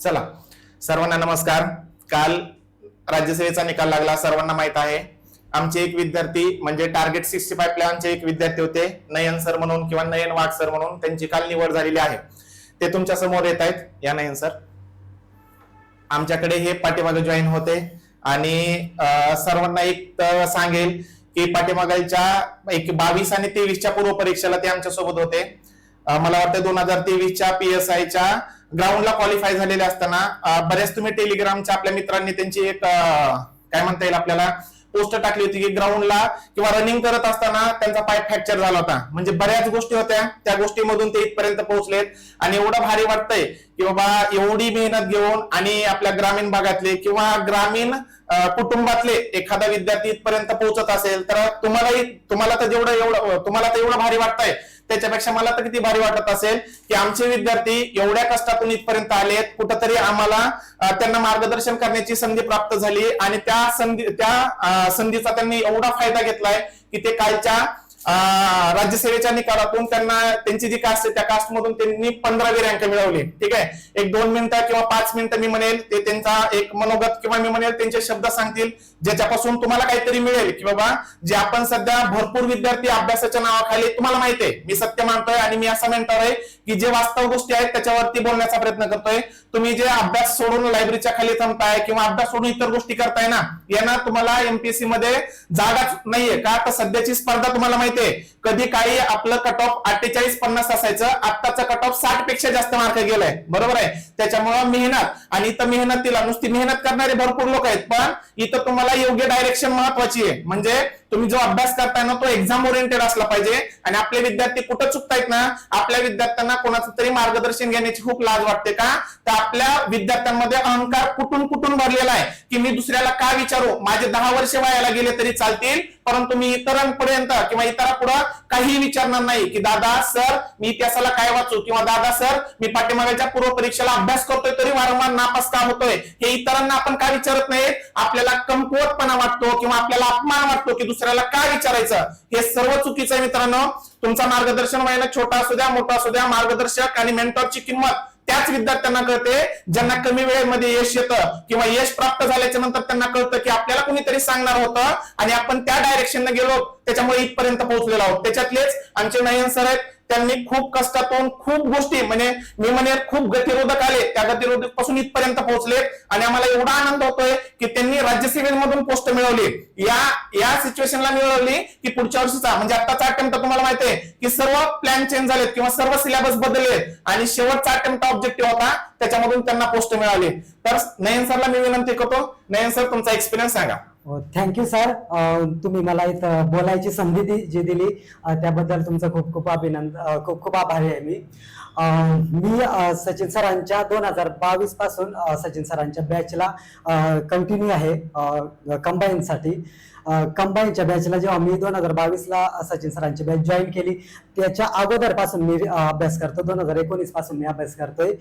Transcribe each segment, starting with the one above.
चला. सर्वांना नमस्कार. काल राज्यसेवेचा निकाल लागला सर्वांना माहीत आहे. आमचे एक विद्यार्थी म्हणजे टार्गेट सिक्स्टी फाय प्लॅनचे एक विद्यार्थी होते नयन सर म्हणून किंवा नयन वाघ सर म्हणून त्यांची काल निवड झालेली आहे. ते तुमच्यासमोर येत आहेत. या नयन सर. आमच्याकडे हे पाठीमागे जॉईन होते आणि सर्वांना एक सांगेल की पाठीमागालच्या एक बावीस आणि तेवीसच्या पूर्व परीक्षेला ते आमच्यासोबत होते मला वाटतं दोन हजार तेवीसच्या पी एस आयच्या ग्राउंडला क्वालिफाय झालेले असताना बऱ्याच तुम्ही टेलिग्रामच्या आपल्या मित्रांनी त्यांची एक काय म्हणता येईल आपल्याला पोस्ट टाकली होती की ग्राउंडला किंवा रनिंग करत असताना त्यांचा पाय फ्रॅक्चर झाला होता. म्हणजे बऱ्याच गोष्टी होत्या त्या गोष्टीमधून ते इथपर्यंत पोहोचलेत. आणि एवढं भारी वाटतंय की बाबा एवढी मेहनत घेऊन आणि आपल्या ग्रामीण भागातले किंवा ग्रामीण कुटुंबातले एखादा विद्यार्थी इथपर्यंत पोहोचत असेल तर तुम्हालाही तुम्हाला तर जेवढं एवढं तुम्हाला तर एवढं भारी वाटतंय. त्याच्यापेक्षा मला तर किती भारी वाटत असेल की आमचे विद्यार्थी एवढ्या कष्टातून इथपर्यंत आलेत. कुठंतरी आम्हाला त्यांना मार्गदर्शन करण्याची संधी प्राप्त झाली आणि त्या संधी त्या संधीचा त्यांनी एवढा फायदा घेतलाय की ते कालच्या राज्यसेवेच्या निकालातून त्यांना त्यांची जी कास्ट आहे त्या कास्ट मधून त्यांनी पंधरावी रँक मिळवली. ठीक आहे? एक दोन मिनिटं किंवा पाच मिनिटं मी म्हणेल ते त्यांचा एक मनोगत किंवा मी म्हणेल त्यांचे शब्द सांगतील. ज्याच्यापासून तुम्हाला काहीतरी मिळेल की बाबा जे आपण सध्या भरपूर विद्यार्थी अभ्यासाच्या नावाखाली तुम्हाला माहिती आहे. मी सत्य मानतोय आणि मी असं मेंटर आहे की जे वास्तव गोष्टी आहेत त्याच्यावरती बोलण्याचा प्रयत्न करतोय. तुम्ही जे अभ्यास सोडून लायब्ररीच्या खाली थांबताय किंवा अभ्यास सोडून इतर गोष्टी करताय ना यांना तुम्हाला एमपीएससी मध्ये जागाच नाहीये का? तर सध्याची स्पर्धा तुम्हाला माहितीये कधी काही आपलं कट ऑफ अठ्ठेचाळीस पन्नास असायचं आत्ताचा कट ऑफ साठपेक्षा जास्त मार्क गेलाय. बरोबर आहे? त्याच्यामुळं मेहनत. आणि इथं मेहनतीला नुसती मेहनत करणारे भरपूर लोक आहेत पण इथं तुम्हाला योग्य डायरेक्शन महत्वाची आहे. म्हणजे तुम्ही जो अभ्यास करताय ना तो एक्झाम ओरिएंटेड असला पाहिजे. आणि आपले विद्यार्थी कुठं चुकतायत ना आपल्या विद्यार्थ्यांना कोणाचं तरी मार्गदर्शन घेण्याची खूप लाज वाटते का? तर आपल्या विद्यार्थ्यांमध्ये अहंकार कुठून कुठून भरलेला आहे? की मी दुसऱ्याला का विचारू? माझे दहा वर्ष वायाला गेले तरी चालतील परंतु मी इतरांपर्यंत किंवा इतरापुढं काही विचारणार नाही की दादा सर मी इतिहासाला काय वाचू? किंवा दादा सर मी पाठीमागाच्या पूर्व परीक्षेला अभ्यास करतोय तरी वारंवार नापास का होतोय? हे इतरांना आपण का विचारत नाहीत? आपल्याला कमकुवतपणा वाटतो किंवा आपल्याला अपमान वाटतो की दुसऱ्याला काय विचारायचं? हे सर्व चुकीचं आहे मित्रांनो. तुमचा मार्गदर्शन व्हायला छोटा असू द्या मोठा असू द्या मार्गदर्शक आणि मेंटॉरची किंमत त्याच विद्यार्थ्यांना कळते. ज्यांना कमी वेळेमध्ये यश येतं किंवा यश प्राप्त झाल्याच्यानंतर त्यांना कळतं की आपल्याला कुणीतरी सांगणार होतं आणि आपण त्या डायरेक्शनने गेलो त्याच्यामुळे इथपर्यंत पोहोचलेलो आहोत. त्याच्यातलेच आमचे नयन सर आहेत त्यांनी खूप कष्टातून खूप गोष्टी म्हणजे मी म्हणे खूप गतिरोधक आले. त्या गतिरोधकपासून इथपर्यंत पोहोचले आणि आम्हाला एवढा आनंद होतोय की त्यांनी राज्यसेवेमधून पोस्ट मिळवली. या या सिच्युएशनला मिळवली की पुढच्या वर्षीचा. म्हणजे आत्ताचा अटेम्प्ट तुम्हाला माहिती आहे की सर्व प्लॅन चेंज झालेत किंवा सर्व सिलेबस बदलले आणि शेवटचा अटेम्प्ट ऑब्जेक्टिव्ह होता त्याच्यामधून त्यांना पोस्ट मिळाली. तर नयन सरला मी विनंती करतो. नयन सर तुमचा एक्सपिरियन्स सांगा. थँक्यू सर तुम्ही मला इथं बोलायची संधी दि- जी दिली त्याबद्दल तुमचं खूप खूप अभिनंदन खूप खूप आभारी आहे मी. मी सचिन सरांच्या दोन हजार बावीसपासून सचिन सरांच्या बॅचला कंटिन्यू आहे कंबाईनसाठी कंबाईनच्या बॅचला जेव्हा मी दोन हजार बावीसला सचिन सरांची बॅच जॉईन केली त्याच्या अगोदरपासून मी अभ्यास करतो. दोन हजार एकोणीसपासून मी अभ्यास करतोय.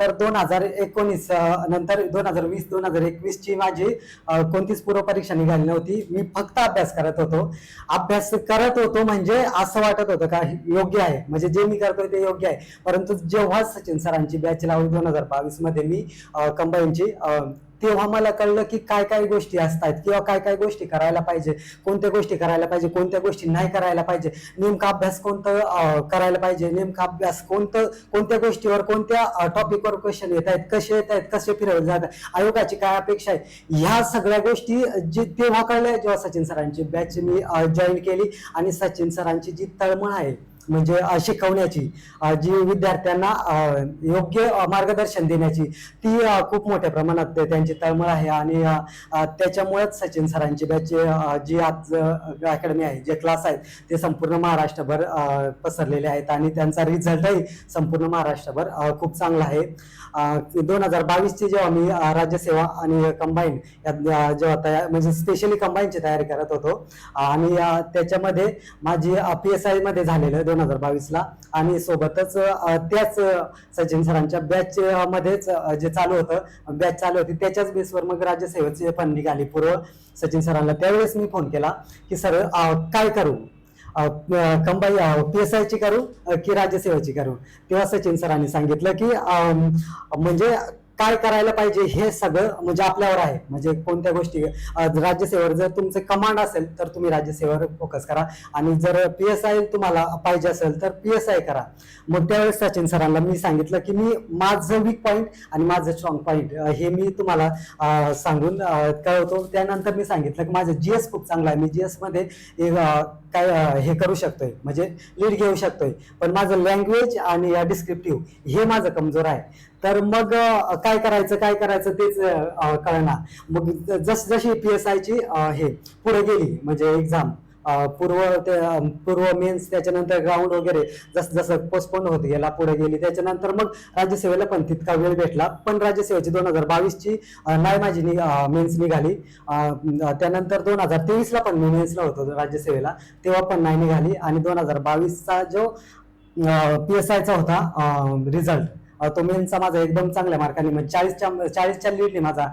तर दोन हजार एकोणीस नंतर दोन हजार वीस दोन हजार एकवीस ची माझी कोणतीच पूर्व परीक्षा निघाली नव्हती. मी फक्त अभ्यास करत होतो. अभ्यास करत होतो म्हणजे असं वाटत होतं का योग्य आहे. म्हणजे जे मी करतोय ते योग्य आहे. परंतु जेव्हा सचिन सरांची बॅच लावली दोन हजार बावीसमध्ये मी कंबाईनची तेव्हा मला कळलं की काय काय गोष्टी असतात किंवा काय काय गोष्टी करायला पाहिजे. कोणत्या गोष्टी करायला पाहिजे कोणत्या गोष्टी नाही करायला पाहिजे. नेमका अभ्यास कोणतं करायला पाहिजे? नेमका अभ्यास कोणतं कोणत्या गोष्टीवर कोणत्या टॉपिकवर क्वेश्चन येत आहेत कसे येत आहेत कसे फिरवले जात आयोगाची काय अपेक्षा आहे? ह्या सगळ्या गोष्टी जे तेव्हा कळल्या जेव्हा सचिन सरांची बॅच मी जॉईन केली आणि सचिन सरांची जी तळमळ आहे म्हणजे शिकवण्याची जी विद्यार्थ्यांना योग्य मार्गदर्शन देण्याची ती खूप मोठ्या प्रमाणात ते- त्यांची तळमळ आहे. आणि त्याच्यामुळेच सचिन सरांची बॅच जी आज अकॅडमी आहे जे क्लास आहेत ते संपूर्ण महाराष्ट्रभर पसरलेले आहेत. आणि त्यांचा रिझल्टही संपूर्ण महाराष्ट्रभर खूप चांगला आहे. दोन हजार बावीसची जेव्हा मी राज्यसेवा आणि कंबाईन या जेव्हा तयार म्हणजे स्पेशली कंबाईनची तयारी करत होतो. आणि त्याच्यामध्ये माझी पी एस आयमध्ये झालेलं दोन हजार बावीसला. आणि सोबतच त्याच सचिन सरांच्या बॅच मध्येच जे चालू होतं बॅच चालू होती त्याच्याच बेसवर मग राज्यसेवेची पण निघाली पूर्व सचिन सरांना त्यावेळेस मी फोन केला की सर काय करू? कंबाई पी एस आयची करू की राज्यसेवेची करू? तेव्हा सचिन सरांनी सांगितलं की म्हणजे काय करायला पाहिजे हे सगळं म्हणजे आपल्यावर आहे. म्हणजे कोणत्या गोष्टी राज्यसेवेवर जर तुमचं कमांड असेल तर तुम्ही राज्यसेवेवर फोकस करा. आणि जर पी एस आय तुम्हाला पाहिजे असेल तर पी एस आय करा. मग त्यावेळेस सचिन सरांना मी सांगितलं की मी माझं वीक पॉईंट आणि माझं स्ट्रॉंग पॉईंट हे मी तुम्हाला सांगून कळवतो. त्यानंतर मी सांगितलं की माझं जी एस खूप चांगला आहे. मी जी मध्ये काय हे करू शकतोय. म्हणजे लीड घेऊ शकतोय. पण माझं लँग्वेज आणि डिस्क्रिप्टिव्ह हे माझं कमजोर आहे. तर मग काय करायचं काय करायचं तेच कळणार. मग जस जशी पी एस आयची हे पुढे गेली म्हणजे एक्झाम पूर्व ते पूर्व मेन्स त्याच्यानंतर ग्राउंड वगैरे जसं जसं पोस्टपोन होत गेला पुढे गेली त्याच्यानंतर मग राज्यसेवेला पण तितका वेळ भेटला. पण राज्यसेवेची दोन हजार बावीसची नाही माझी मेन्स निघाली. त्यानंतर दोन हजार तेवीसला पण मी मेन्सला होतो राज्यसेवेला. तेव्हा पण नाही निघाली. आणि दोन हजार बावीसचा जो पी एस आयचा होता रिझल्ट तो मेन्सचा माझा एकदम चांगल्या मार्काने म्हणजे चाळीसच्या चाळीसच्या लीडने माझा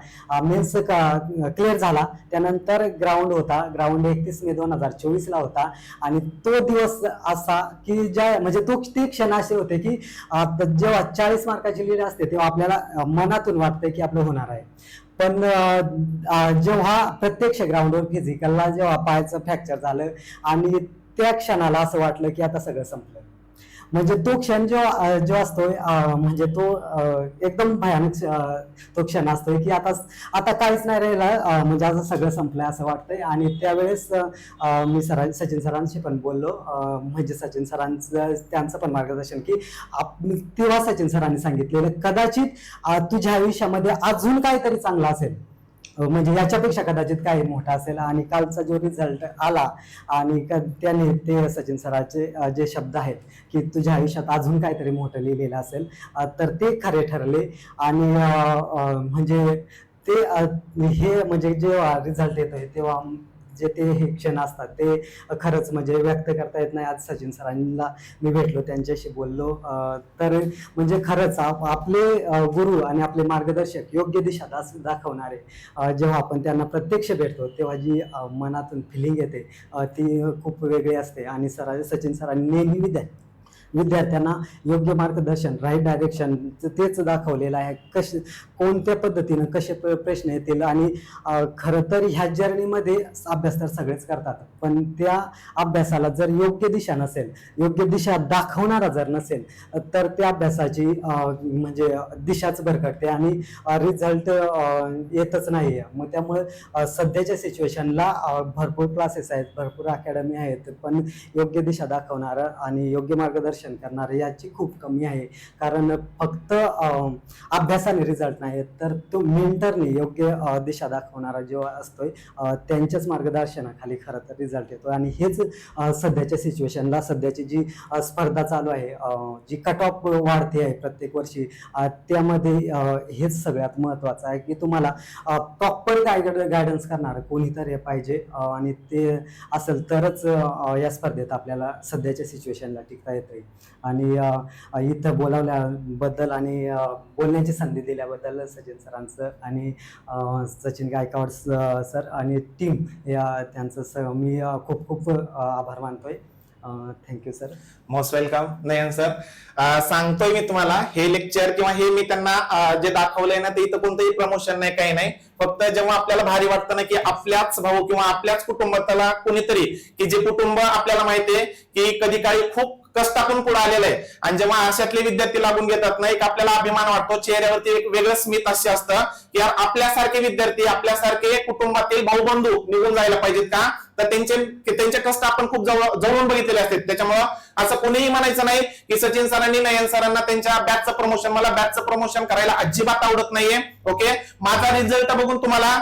मेन्स क्लिअर झाला. त्यानंतर ग्राउंड होता. ग्राउंड एकतीस मे दोन हजार चोवीसला होता. आणि तो दिवस असा की ज्या म्हणजे तो ते क्षण असे होते की जेव्हा चाळीस मार्काची लीड असते तेव्हा आपल्याला मनातून वाटतं की आपलं होणार आहे. पण जेव्हा प्रत्यक्ष ग्राउंडवर फिजिकलला जेव्हा पायाचं फ्रॅक्चर झालं आणि त्या क्षणाला असं वाटलं की आता सगळं संपलं. म्हणजे तो क्षण जो जो असतोय म्हणजे तो एकदम भयानक तो क्षण असतोय की आता आता काहीच नाही राहिला म्हणजे आता सगळं संपलंय असं वाटतंय. आणि त्यावेळेस मी सरां सचिन सरांशी पण बोललो म्हणजे सचिन सरांचं त्यांचं पण मार्गदर्शन की आप- तेव्हा सचिन सरांनी सांगितलेलं कदाचित तुझ्या आयुष्यामध्ये अजून काहीतरी चांगलं असेल. म्हणजे याच्यापेक्षा कदाचित काही मोठा असेल. आणि कालचा जो रिझल्ट आला आणि क- त्याने ते सचिन सराचे जे शब्द आहेत की तुझ्या आयुष्यात अजून काहीतरी मोठं लिहिलेलं असेल तर ते खरे ठरले. आणि म्हणजे ते हे म्हणजे जेव्हा रिझल्ट येतोय तेव्हा जे ते हे क्षण असतात ते खरंच म्हणजे व्यक्त करता येत नाही. आज सचिन सरांना मी भेटलो त्यांच्याशी बोललो. तर म्हणजे खरंच आप- आपले गुरु आणि आपले मार्गदर्शक योग्य दिशा दास- दाखवणारे जेव्हा आपण त्यांना प्रत्यक्ष भेटतो तेव्हा जी मनातून फिलिंग येते ती खूप वेगळी असते. आणि सरा सचिन सरांनी नेहमी विद्या विद्यार्थ्यांना योग्य मार्गदर्शन राईट डायरेक्शन तेच दाखवलेलं आहे. कश कोणत्या पद्धतीनं कसे प्रश्न येतील आणि खरं तर ह्या जर्नीमध्ये अभ्यास तर सगळेच करतात. पण त्या अभ्यासाला जर योग्य दिशा नसेल योग्य दिशा दाखवणारा जर नसेल तर त्या अभ्यासाची म्हणजे दिशाच भरकटते आणि रिझल्ट येतच नाही आहे मग त्यामुळे सध्याच्या सिच्युएशनला भरपूर क्लासेस आहेत भरपूर अकॅडमी आहेत पण योग्य दिशा दाखवणारं आणि योग्य मार्गदर्शन करणारं याची खूप कमी आहे. कारण फक्त अभ्यासाने रिझल्ट नाही तर तो मेंटरने योग्य दिशा दाखवणारा जो असतोय त्यांच्याच मार्गदर्शनाखाली खरं तर रिझल्ट येतो आणि हेच सध्याच्या सिच्युएशनला सध्याची जी स्पर्धा चालू आहे जी कट ऑफ वाढते आहे प्रत्येक वर्षी त्यामध्ये हेच सगळ्यात महत्त्वाचं आहे की तुम्हाला प्रॉपर गायड गायडन्स करणार कोणीतरी पाहिजे आणि ते असेल तरच या स्पर्धेत आपल्याला सध्याच्या सिच्युएशनला टिकता येते आणि इथं बोलावल्याबद्दल आणि बोलण्याची संधी दिल्याबद्दल सचिन सरांचं आणि सचिन गायकवाड सर आणि टीम या त्यांचं स मी खूप खूप आभार मानतोय. Thank you sir. Most welcome Nayan sir. सांगतोय मी तुम्हाला हे लेक्चर किंवा हे मी त्यांना जे दाखवलंय ना ते इथं कोणतंही प्रमोशन नाही काही नाही. फक्त जेव्हा आपल्याला भारी वाटतं ना की आपल्याच भाऊ किंवा आपल्याच कुटुंबातला कोणीतरी की जे कुटुंब आपल्याला माहितीये की कधी काळी खूप कष्टातून पुढे आलेलं आहे. आणि जेव्हा अशातले विद्यार्थी लागून घेतात ना एक आपल्याला अभिमान वाटतो चेहऱ्यावरती एक वेगळं स्मित असे असतं की यार आपल्यासारखे विद्यार्थी आपल्यासारखे कुटुंबातील भाऊ बंधू निघून जायला पाहिजेत का? तर त्यांचे त्यांचे कष्ट आपण खूप जवळ जवळून बघितलेले असतात. त्याच्यामुळं असं कोणीही म्हणायचं नाही की सचिन सरांनी नयन सरांना त्यांच्या बॅचचं प्रमोशन मला बॅचचं प्रमोशन करायला अजिबात आवडत नाहीये ओके माझा रिझल्ट बघून तुम्हाला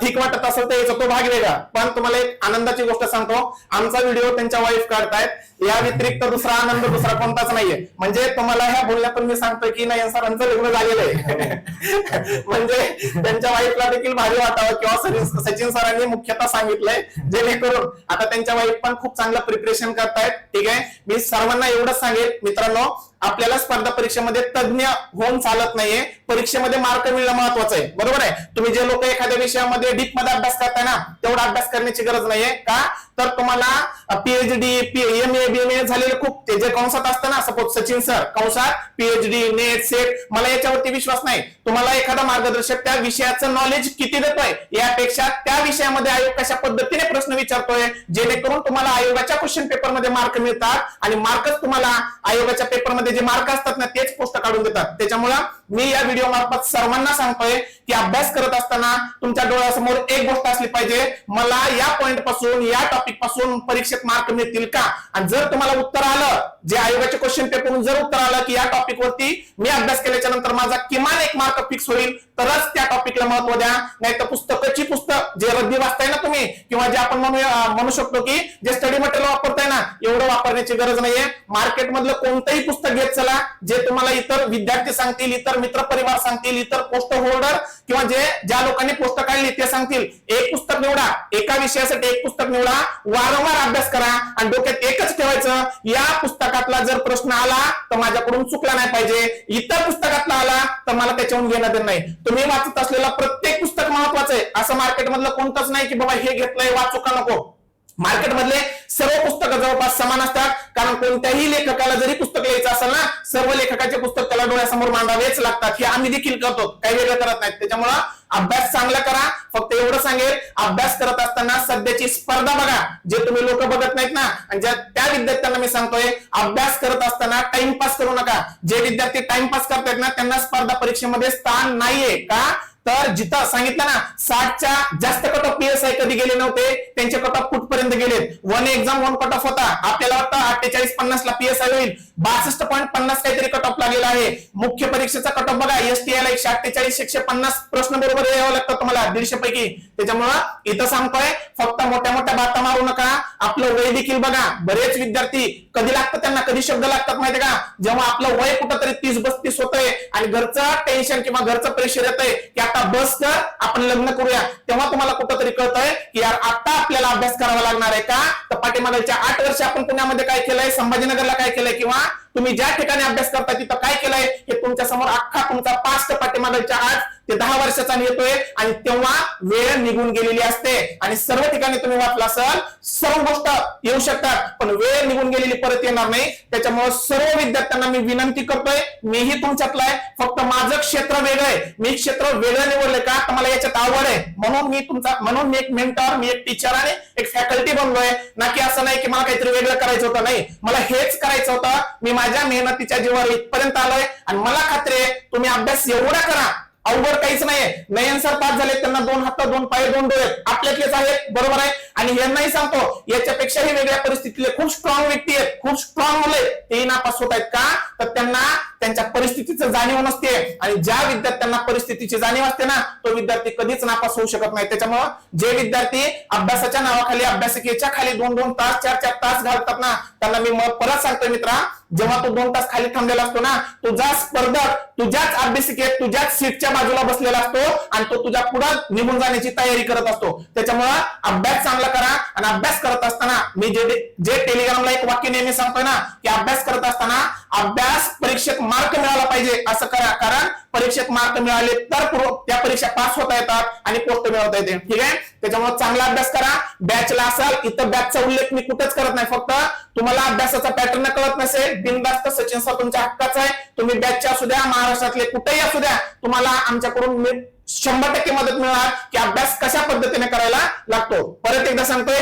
ठीक वाटत असेल तर याचा तो भाग वेगळा. पण तुम्हाला एक आनंदाची गोष्ट सांगतो आमचा व्हिडिओ त्यांच्या वाईफ काढतायत. या व्यतिरिक्त दुसरा आनंद दुसरा कोणताच नाहीये. म्हणजे तुम्हाला ह्या बोलण्यातून मी सांगतोय की नयन सरांचं लग्न झालेलं आहे. म्हणजे त्यांच्या वाईफला देखील भारी वाटावं किंवा सचिन- सचिन सरांनी मुख्यतः सांगितलंय जेणेकरून आता त्यांच्या वाईफ पण खूप चांगलं प्रिपरेशन करतायत ठीक आहे? मी सर्वांना एवढंच सांगेल मित्रांनो आपल्याला स्पर्धा परीक्षेमध्ये तज्ञ होऊन चालत नाहीये. परीक्षेमध्ये मार्क मिळणं महत्वाचं आहे. बरोबर आहे? तुम्ही जे लोक एखाद्या विषयामध्ये डीपमध्ये अभ्यास करताय ना तेवढा अभ्यास करण्याची गरज नाहीये. का? तर तुम्हाला PhD M A B M A झालेले खूप ते जे कंसात असतं ना सपोज सचिन सर कंसात पीएचडी नेट सेट मला याच्यावरती विश्वास नाही. तुम्हाला एखादा मार्गदर्शक त्या विषयाचं नॉलेज किती देतोय? यापेक्षा त्या विषयामध्ये आयोग कशा पद्धतीने प्रश्न विचारतोय? जेणेकरून तुम्हाला आयोगाच्या क्वेश्चन पेपरमध्ये मार्क मिळतात आणि मार्कच तुम्हाला आयोगाच्या पेपरमध्ये जे मार्क असतात ना तेच पोस्ट काढून देतात. त्याच्यामुळं मी या व्हिडिओ मार्फत सर्वांना सांगतोय की अभ्यास करत असताना तुमच्या डोळ्यासमोर एक गोष्ट असली पाहिजे. मला या पॉइंटपासून या टॉपिकपासून परीक्षेत मार्क मिळतील का? आणि जर तुम्हाला उत्तर आलं जे आयोगाचे क्वेश्चन पेपरून जर उत्तर आलं की या टॉपिक वरती मी अभ्यास केल्याच्यानंतर माझा किमान एक मार्क फिक्स होईल तरच त्या टॉपिकला महत्त्व द्या. नाही तर पुस्तकाची पुस्तक जे रद्दी वाचताय ना तुम्ही किंवा जे आपण म्हणू म्हणू शकतो की जे स्टडी मटेरियल वापरताय ना एवढं वापरण्याची गरज नाहीये. मार्केटमधलं कोणतंही पुस्तक घेत चला जे तुम्हाला इतर विद्यार्थी सांगतील इतर मित्र परिवार सांगतील इतर पोस्ट होल्डर किंवा जे ज्या लोकांनी पुस्तक काढली ते सांगतील. एक पुस्तक निवडा. एका विषयासाठी एक पुस्तक निवडा. वारंवार अभ्यास करा. आणि डोक्यात एकच ठेवायचं या पुस्तकातला जर प्रश्न आला तर माझ्याकडून चुकला नाही पाहिजे. इतर पुस्तकातला आला तर मला त्याच्याहून घेणं देणं नाही. तुम्ही वाचत असलेलं प्रत्येक पुस्तक महत्वाचं आहे. असं मार्केटमधलं कोणतंच नाही की बाबा हे घेतलंय वाचू का नको? मार्केटमधले सर्व पुस्तकं जवळपास समान असतात. कारण कोणत्याही लेखकाला जरी पुस्तक लिहायचं असेल ना सर्व लेखकाचे पुस्तक त्याला डोळ्यासमोर मांडावेच लागतात. हे आम्ही देखील करतो. काही वेगळं करत नाहीत. त्याच्यामुळं अभ्यास चांगला करा. फक्त एवढं सांगेल अभ्यास करत असताना सध्याची स्पर्धा बघा. जे तुम्ही लोक बघत नाहीत ना आणि ज्या त्या विद्यार्थ्यांना मी सांगतोय अभ्यास करत असताना टाइमपास करू नका. जे विद्यार्थी टाइमपास करतायत ना त्यांना स्पर्धा परीक्षेमध्ये स्थान नाहीये. का? तर जिथं सांगितलं ना साठच्या जास्त कट ऑफ पीएसआय कधी गेले नव्हते त्यांचे कट ऑफ कुठपर्यंत गेलेत? One exam one cut off होता. आपल्याला वाटतं अठ्ठेचाळीस पन्नास ला पीएसआय होईल. बासष्ट पॉईंट पन्नास काहीतरी कट ऑफ लागलेला आहे. मुख्य परीक्षेचा कट ऑफ बघा एसटीआयला एकशे अठ्ठेचाळीस एकशे पन्नास प्रश्न बरोबर यावं लागतं तुम्हाला दीडशे पैकी. त्याच्यामुळं इथं सांगतोय फक्त मोठ्या मोठ्या बाता मारू नका. आपलं वय देखील बघा. बरेच विद्यार्थी कधी लागतं त्यांना कधी शब्द लागतात माहिती का? जेव्हा आपलं वय कुठंतरी तीस बस्तीस होतंय आणि घरचं टेन्शन किंवा घरचं प्रेशर येतंय की आता बस कर आपण लग्न करूया. तेव्हा तुम्हाला कुठंतरी कळतंय की यार आता आपल्याला अभ्यास करावा लागणार आहे का? तर पाठीमागच्या आठ वर्ष आपण पुण्यामध्ये काय केलंय? संभाजीनगरला काय केलंय? किंवा तुम्ही ज्या ठिकाणी अभ्यास करता तिथं काय केलंय? हे तुमच्यासमोर अख्खा तुमचा पास्ट पाठीमागच्या आज ते दहा वर्षाचा येतोय आणि तेव्हा वेळ निघून गेलेली असते. आणि सर्व ठिकाणी तुम्ही वाचला असाल सर्व गोष्ट येऊ शकतात पण वेळ निघून गेलेली परत येणार नाही. त्याच्यामुळे सर्व विद्यार्थ्यांना मी विनंती करतोय मीही तुमच्यातला आहे. फक्त माझं क्षेत्र वेगळं आहे. मी क्षेत्र वेगळं निवडलंय का? तर मला याच्यात आवड आहे. म्हणून मी तुमचा म्हणून मी एक मेंटर मी एक टीचर आणि एक फॅकल्टी बनलोय. ना की असं नाही की मला काहीतरी वेगळं करायचं होतं नाही. मला हेच करायचं होतं. मी माझ्या मेहनतीच्या जीवावर इथपर्यंत आलोय. आणि मला खात्री आहे तुम्ही अभ्यास एवढा करा. अवघड काहीच नाहीये. नयन सर पास झाले त्यांना दोन हात दोन पाय दोन डोळे. आपल्यातलेच आहेत बरोबर आहे? आणि यांनाही सांगतो याच्यापेक्षाही वेगळ्या परिस्थितीतले खूप स्ट्रॉंग व्यक्ती आहेत खूप स्ट्रॉंग मुले तेही नापास होत आहेत का? तर त्यांना त्यांच्या परिस्थितीचं जाणीव नसते. आणि ज्या विद्यार्थ्यांना परिस्थितीची जाणीव असते ना तो विद्यार्थी कधीच नापास होऊ शकत नाही. त्याच्यामुळं जे विद्यार्थी अभ्यासाच्या नावाखाली अभ्यासिकेच्या खाली दोन दोन तास चार चार तास घालतात ना त्यांना मी परत सांगतोय मित्रा जेव्हा तो दोन तास खाली थांबलेला असतो ना तुझा स्पर्धक तुझ्याच अभ्यासिकेत तुझ्याच सीटच्या बाजूला बसलेला असतो आणि तो तुझ्या पुढे निघून जाण्याची तयारी करत असतो. त्याच्यामुळं अभ्यास चांगला करा आणि अभ्यास करत असताना मी जे जे टेलिग्रामला एक वाक्य नेहमी सांगतोय ना की अभ्यास करत असताना अभ्यास परीक्षेत मार्क मिळाला पाहिजे असं करा. कारण परीक्षेत मार्क मिळाले तर पूर्व- त्या परीक्षा पास होता येतात आणि पोस्ट मिळवता येते. ठीक आहे? त्याच्यामुळे चांगला अभ्यास करा. बॅचला असाल इथं बॅचचा उल्लेख मी कुठेच करत नाही. फक्त तुम्हाला अभ्यासाचा पॅटर्न कळत नसेल बिनदास्त सचिन सर तुमच्या हक्काचा आहे. तुम्ही बॅचच्या असू द्या महाराष्ट्रातले कुठेही असू द्या तुम्हाला आमच्याकडून मी शंभर टक्के मदत मिळणार की अभ्यास कशा पद्धतीने करायला लागतो. परत एकदा सांगतोय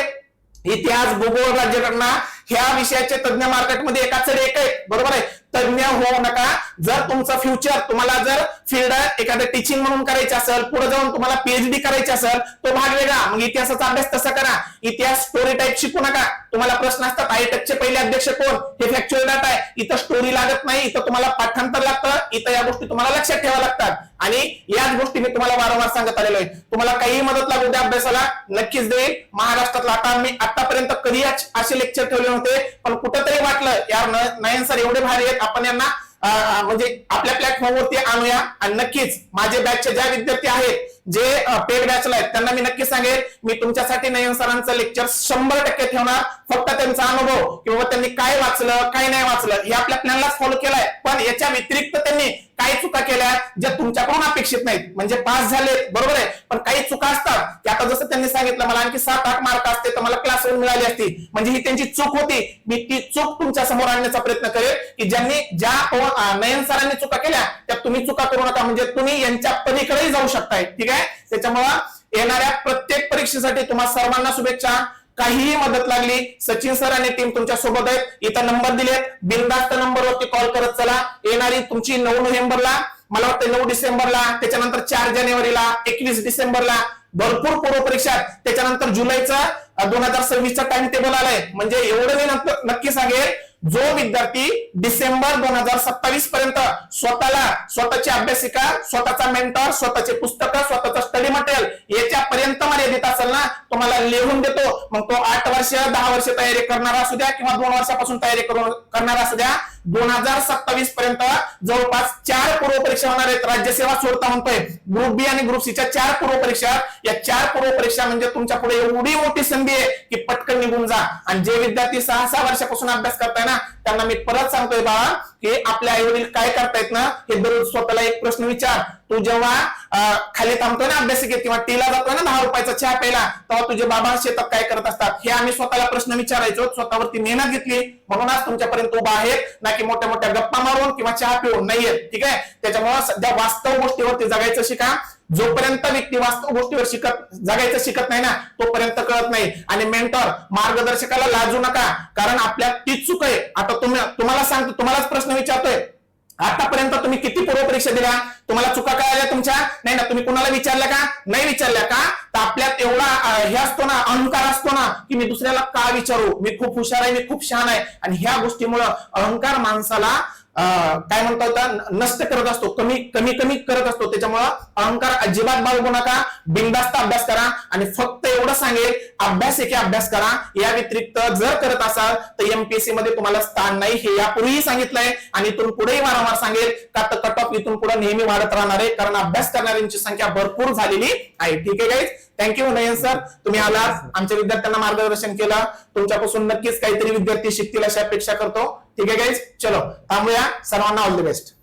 इतिहास भूगोल राज्यघटना ह्या विषयाचे तज्ञ मार्केटमध्ये एकाच एक आहे. बरोबर आहे? तज्ञ होऊ नका. जर तुमचं फ्युचर तुम्हाला जर फील्ड एखादं टीचिंग म्हणून करायचं असेल पुढे जाऊन तुम्हाला पीएचडी करायची असेल तो भाग वेगळा. मग इतिहासाचा अभ्यास तसा करा. इतिहास स्टोरी टाईप शिकू नका. तुम्हाला प्रश्न असतात आयटेकचे पहिले अध्यक्ष कोण? हे फॅक्च्युअल डाटा आहे. इथं स्टोरी लागत नाही इथं तुम्हाला पाठांतर लागतं इथं या गोष्टी तुम्हाला लक्षात ठेवाव्या लागतात. आणि याच गोष्टी मी तुम्हाला वारंवार सांगत आलेलो आहे. तुम्हाला काही मदत लागू द्या अभ्यासाला नक्कीच देईल महाराष्ट्रातला आता मी आतापर्यंत कधी असे लेक्चर ठेवले नव्हते पण कुठंतरी वाटलं यार न- नयन सर एवढे भारी आहेत आपण यांना म्हणजे आपल्या प्लॅटफॉर्मवरती आणूया. आणि नक्कीच माझे बॅचचे ज्या विद्यार्थी आहेत जे पेड बॅचला आहेत त्यांना मी नक्की सांगेल मी तुमच्यासाठी नयन सरांचं लेक्चर शंभर टक्के ठेवणार. फक्त त्यांचा अनुभव किंवा त्यांनी काय वाचलं काय नाही वाचलं हे आपल्या प्लॅनलाच फॉलो केलाय. पण याच्या व्यतिरिक्त त्यांनी काही चुका केल्या ज्या तुमच्याकडून अपेक्षित नाहीत. म्हणजे पास झाले बरोबर आहे. पण काही चुका असतात की आता जसं त्यांनी सांगितलं मला आणखी सात आठ मार्क असते तर मला क्लासवर मिळाली असती. म्हणजे ही त्यांची चूक होती. मी ती चूक तुमच्यासमोर आणण्याचा प्रयत्न करेल की ज्यांनी ज्या नयन सरांनी चुका केल्या त्या तुम्ही चुका करू नका. म्हणजे तुम्ही यांच्या पलीकडेही जाऊ शकताय. ठीक आहे? त्याच्यामुळं येणाऱ्या प्रत्येक परीक्षेसाठी तुम्हाला सर्वांना शुभेच्छा. काहीही मदत लागली सचिन सर आणि टीम तुमच्यासोबत आहेत. इथं नंबर दिलेत. बिनधास्त नंबरवरती कॉल करत चला. येणारी तुमची नऊ नोव्हेंबरला मला वाटतं नऊ डिसेंबरला त्याच्यानंतर चार जानेवारीला एकवीस डिसेंबरला. भरपूर पूर्व परीक्षा त्याच्यानंतर जुलैचा दोन हजार सव्वीसचा टाइम टेबल आलाय. म्हणजे एवढं मी नक्क- नक्की सांगेल जो विद्यार्थी डिसेंबर दोन हजार सत्तावीस पर्यंत स्वतःला स्वतःची अभ्यासिका स्वतःचा मेंटर स्वतःचे पुस्तकं स्वतःचं स्टडी मटेरियल याच्यापर्यंत मर्यादित असेल ना तुम्हाला लिहून देतो. मग तो आठ वर्ष दहा वर्ष तयारी करणारा असू द्या किंवा दोन वर्षापासून तयारी करून करणारा असू द्या. दोन हजार सत्तावीस पर्यंत जवळपास चार पूर्व परीक्षा होणार आहेत. राज्यसेवा सोडता म्हणतोय. ग्रुप बी आणि ग्रुप सीच्या चार पूर्व परीक्षा. या चार पूर्व परीक्षा म्हणजे तुमच्यापुढे एवढी मोठी संधी आहे की पटकन निघून जा. आणि जे विद्यार्थी सहा सहा वर्षापासून अभ्यास करताय ना त्यांना मी परत सांगतोय बाळा की आपले आई वडील काय करतायत ना हे दररोज स्वतःला एक प्रश्न विचार. तू जेव्हा खाली थांबतोय ना अभ्यासिकेत किंवा टीला जातोय ना दहा रुपयाचा चहा प्यायला तेव्हा तुझे बाबा शेतात काय करत असतात? हे आम्ही स्वतःला प्रश्न विचारायचो स्वतःवरती मेहनत घेतली. म्हणून आज तुमच्यापर्यंत उभा आहे ना की मोठ्या मोठ्या गप्पा मारून किंवा चहा पिऊन नाहीये ठीक आहे? त्याच्यामुळे सध्या वास्तव गोष्टीवरती जगायचं शिका. जोपर्यंत व्यक्ती वास्तव गोष्टीवर शिकत जगायचं शिकत नाही ना तोपर्यंत कळत नाही. आणि मेंटर मार्गदर्शकाला लाजू नका कारण आपल्या तीच चूक आहे. आता तुम्ही तुम्हाला सांगतो तुम्हालाच प्रश्न विचारतोय. आतापर्यंत तुम्ही किती पूर्व परीक्षा दिल्या? तुम्हाला चुका कळाल्या तुमच्या? नाही ना तुम्ही कुणाला विचारल्या का? नाही विचारल्या का? तर आपल्यात एवढा हे असतो ना अहंकार असतो ना की मी दुसऱ्याला का विचारू? मी खूप हुशार आहे मी खूप छान आहे. आणि ह्या गोष्टीमुळं अहंकार माणसाला काय म्हणता येतं नष्ट करत असतो. कमी कमी कमी करत असतो. त्याच्यामुळं अहंकार अजिबात बाळगू नका. बिंदास्त अभ्यास करा. आणि फक्त एवढं सांगेल अभ्यास एके अभ्यास करा. या व्यतिरिक्त जर करत असाल तर एमपीएससी मध्ये तुम्हाला स्थान नाही. हे यापूर्वीही सांगितलंय. आणि इथून पुढेही वारंवार सांगेल का तर कट ऑफ इथून पुढे नेहमी वाढत राहणार आहे. कारण अभ्यास करणाऱ्यांची संख्या भरपूर झालेली आहे. ठीक आहे गाईज थँक्यू नयन सर तुम्ही आलात. आमच्या विद्यार्थ्यांना मार्गदर्शन केलं. तुमच्यापासून नक्कीच काहीतरी विद्यार्थी शिकतील अशी अपेक्षा करतो. ठीक आहे गाईज चलो थांबूया. सर्वांना ऑल द बेस्ट